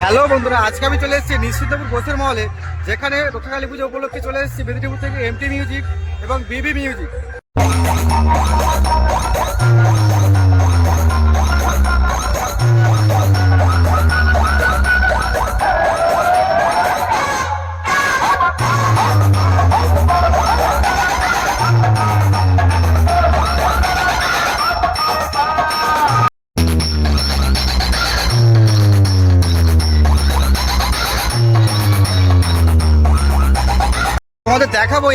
Hello বন্ধুরা, আজকে আমি চলে এসেছি নিশ্চিন্তপুর বোসের মহলে, যেখানে রক্ষাকালী পুজো উপলক্ষে চলে এসেছি মেদিনীপুর থেকে এমটি মিউজিক এবং বিবি মিউজিক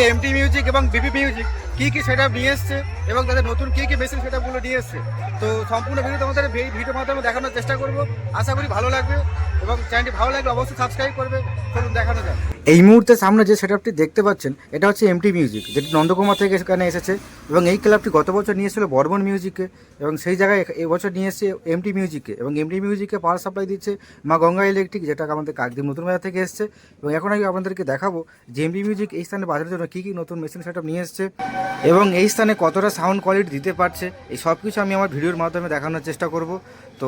এমটি মিউজিক এবং বিপি মিউজিক কী কী সেটা নিয়ে এসছে এবং তাদের নতুন কী কী মেশিন সেটাপগুলো নিয়ে এসছে। তো সম্পূর্ণ ভিডিও তোমাদের ভিডিও মাধ্যমে দেখানোর চেষ্টা করব। আশা করি ভালো লাগবে। এবং চ্যানেলটি ভালো লাগলে অবশ্যই সাবস্ক্রাইব করবে। চলুন দেখানো যায় এই মুহূর্তে সামনে যে সেটআপটি দেখতে পাচ্ছেন, এটা হচ্ছে এমটি মিউজিক যেটি নন্দকুমার থেকে এখানে এসেছে। এবং এই ক্লাবটি গত বছর নিয়ে এসেছিল বর্মন মিউজিকে এবং সেই জায়গায় এবছর নিয়ে এসেছে এমটি মিউজিকে এবং এমটি মিউজিকে পাওয়ার সাপ্লাই দিচ্ছে মা গঙ্গা ইলেকট্রিক যেটা আমাদের কাকদ্বীপ নতুন বাজার থেকে এসেছে। এবং এখন আমি আপনাদেরকে দেখাবো যে এমটি মিউজিক এই স্থানে বাজারের জন্য কী কী নতুন মেশিন সেটআপ নিয়ে এসেছে। এবং এই স্থানে কতটা সাউন্ড কোয়ালিটি দিতে পারছে, এই সব কিছু আমি আমার ভিডিওর মাধ্যমে দেখানোর চেষ্টা করব। তো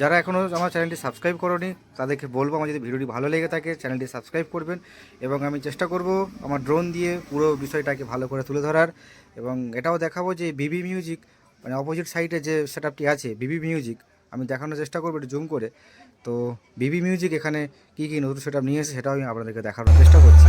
যারা এখনও আমার চ্যানেলটি সাবস্ক্রাইব করোনি তাদেরকে বলব আমার যদি ভিডিওটি ভালো লেগে থাকে, চ্যানেলটি সাবস্ক্রাইব করবেন এবং আমি চেষ্টা করব আমার ড্রোন দিয়ে পুরো বিষয়টাকে ভালো করে তুলে ধরার এবং এটাও দেখাবো যে বিবি মিউজিক মানে অপোজিট সাইডে যে সেটআপটি আছে, বিবি মিউজিক, আমি দেখানোর চেষ্টা করব একটু জুম করে। তো বিবি মিউজিক এখানে কী কী নতুন সেটআপ নিয়ে এসে সেটাও আমি আপনাদেরকে দেখানোর চেষ্টা করছি।